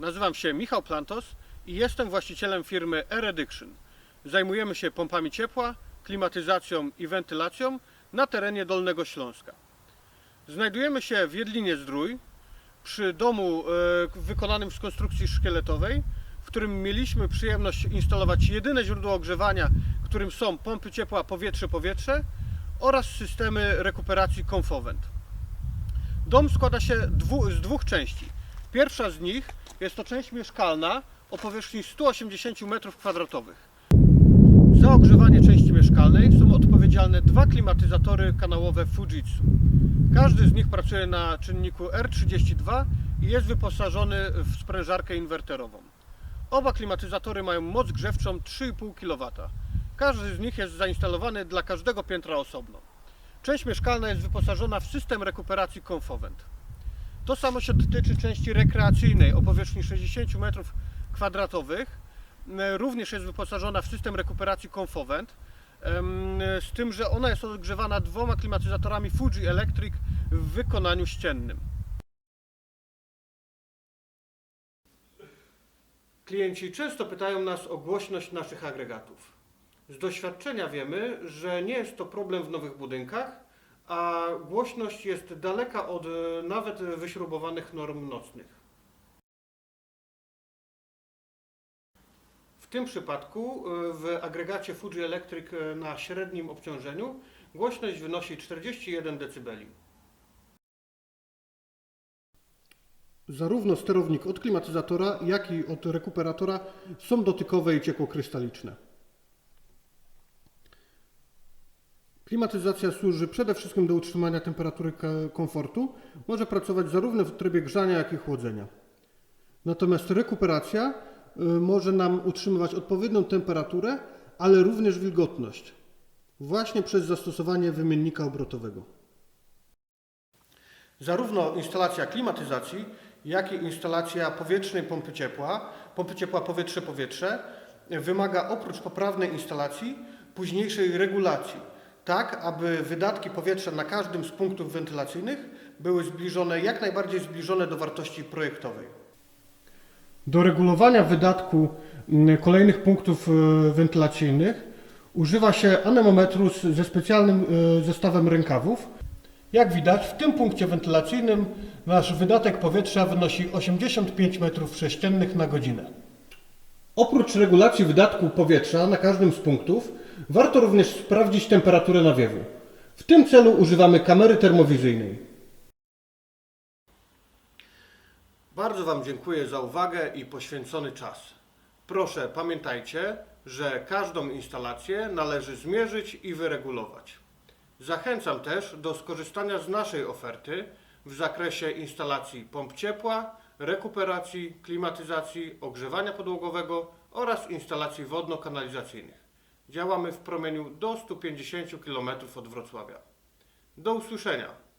Nazywam się Michał Plantos i jestem właścicielem firmy Erediction. Zajmujemy się pompami ciepła, klimatyzacją i wentylacją na terenie Dolnego Śląska. Znajdujemy się w Jedlinie Zdrój, przy domu e, wykonanym z konstrukcji szkieletowej, w którym mieliśmy przyjemność instalować jedyne źródło ogrzewania, którym są pompy ciepła powietrze-powietrze oraz systemy rekuperacji Comfovent. Dom składa się z dwóch części. Pierwsza z nich jest to część mieszkalna o powierzchni 180 m2. Za ogrzewanie części mieszkalnej są odpowiedzialne dwa klimatyzatory kanałowe Fujitsu. Każdy z nich pracuje na czynniku R32 i jest wyposażony w sprężarkę inwerterową. Oba klimatyzatory mają moc grzewczą 3,5 kW. Każdy z nich jest zainstalowany dla każdego piętra osobno. Część mieszkalna jest wyposażona w system rekuperacji Comfovent. To samo się dotyczy części rekreacyjnej o powierzchni 60 m2. Również jest wyposażona w system rekuperacji Comfovent. Em, Z tym, że ona jest odgrzewana dwoma klimatyzatorami Fuji Electric w wykonaniu ściennym. Klienci często pytają nas o głośność naszych agregatów. Z doświadczenia wiemy, że nie jest to problem w nowych budynkach, a głośność jest daleka od e, nawet wyśrubowanych norm nocnych. W tym przypadku e, w agregacie Fuji Electric e, na średnim obciążeniu głośność wynosi 41 dB. Zarówno sterownik od klimatyzatora, jak i od rekuperatora są dotykowe i ciekłokrystaliczne. Klimatyzacja służy przede wszystkim do utrzymania temperatury komfortu. Może pracować zarówno w trybie grzania, jak i chłodzenia. Natomiast rekuperacja y, może nam utrzymywać odpowiednią temperaturę, ale również wilgotność. Właśnie przez zastosowanie wymiennika obrotowego. Zarówno instalacja klimatyzacji, jak i instalacja powietrznej pompy ciepła, pompy ciepła powietrze-powietrze, wymaga oprócz poprawnej instalacji późniejszej regulacji, tak aby wydatki powietrza na każdym z punktów wentylacyjnych były zbliżone, jak najbardziej zbliżone do wartości projektowej. Do regulowania wydatku mm, kolejnych punktów e, wentylacyjnych używa się anemometru ze specjalnym e, zestawem rękawów. Jak widać, w tym punkcie wentylacyjnym nasz wydatek powietrza wynosi 85 m3 na godzinę. Oprócz regulacji wydatku powietrza na każdym z punktów, warto również sprawdzić temperaturę nawiewu. W tym celu używamy kamery termowizyjnej. Bardzo Wam dziękuję za uwagę i poświęcony czas. Proszę pamiętajcie, że każdą instalację należy zmierzyć i wyregulować. Zachęcam też do skorzystania z naszej oferty w zakresie instalacji pomp ciepła, rekuperacji, klimatyzacji, ogrzewania podłogowego oraz instalacji wodno-kanalizacyjnych. Działamy w promieniu do 150 km od Wrocławia. Do usłyszenia!